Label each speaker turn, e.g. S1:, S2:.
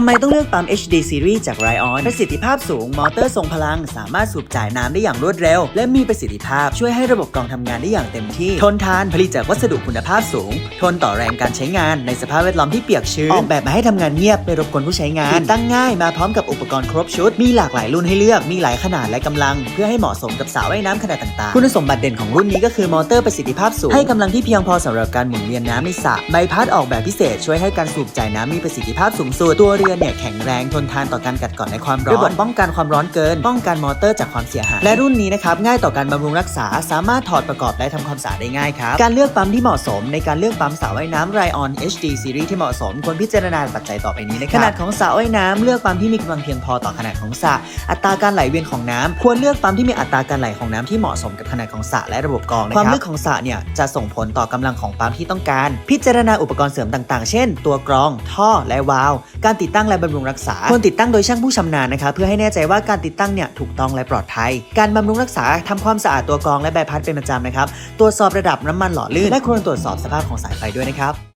S1: ทำไมต้องเลือกปั๊ม HD Series จาก Ryon ประสิทธิภาพสูง มอเตอร์ทรงพลัง สามารถสูบจ่ายน้ำได้อย่างรวดเร็ว และมีประสิทธิภาพช่วยให้ระบบกรองทำงานได้อย่างเต็มที่ ทนทานผลิตจากวัสดุคุณภาพสูง ทนต่อแรงการใช้งานในสภาพแวดล้อมที่เปียกชื้น ออกแบบมาให้ทำงานเงียบไม่รบกวนผู้ใช้งาน ตั้งง่ายมาพร้อมกับอุปกรณ์ครบชุด มีหลากหลายรุ่นให้เลือก มีหลายขนาดและกำลัง เพื่อให้เหมาะสมกับสระว่ายน้ำขนาดต่างๆ คุณสมบัติเด่นของรุ่นนี้ก็คือมอเตอร์ประสิทธิภาพสูงให้กำลังที่เพียงพอสำหรับการหมุนเวียนน้ำในสระใบพัดออกแบบพิเศษช่วยให้การสูบจ่ายน้ำมีประสิทธิภาพสูงสุดตัวเรอนเนี่ยแข็งแรงทนทานต่อการกัดกร่อนในความร้อนระบบป้องกันความร้อนเกิน ป้องกันมอเตอร์จากความเสียหายและรุ่นนี้นะครับง่ายต่อการบำรุงรักษา สามารถถอดประกอบและทำความสะอาดได้ง่ายครับการเลือกปั๊มที่เหมาะสม ในการเลือกปั๊มสระว่ายน้ำ Ryon HD Series ที่เหมาะสมควรพิจารณาปัจจัยต่อไปนี้นะครับขนาดของสระว่ายน้ำเลือกปั๊มที่มีกำลังเพียงพอต่อขนาดของสระอัตราการไหลเวียนของน้ำควรเลือกปั๊มที่มีอัตราการไหลของน้ำที่เหมาะสมกับขนาดของสระและระบบกรองนะครับความลึกของสระเนี่ยจะส่งผลต่อกำลังของปั๊มที่ต้องการ พิจารณาอุปกรณ์เสริมต่าง ๆ เช่น ตัวกรอง ท่อและวาล์วการติดตั้งและบำรุงรักษาควรติดตั้งโดยช่างผู้ชำนาญนะคะเพื่อให้แน่ใจว่าการติดตั้งเนี่ยถูกต้องและปลอดภัย การบำรุงรักษาทำความสะอาดตัวกรองและใบพัดเป็นประจำนะครับตรวจสอบระดับน้ำมันหล่อลื่นและควรตรวจสอบสภาพของสายไฟด้วยนะครับ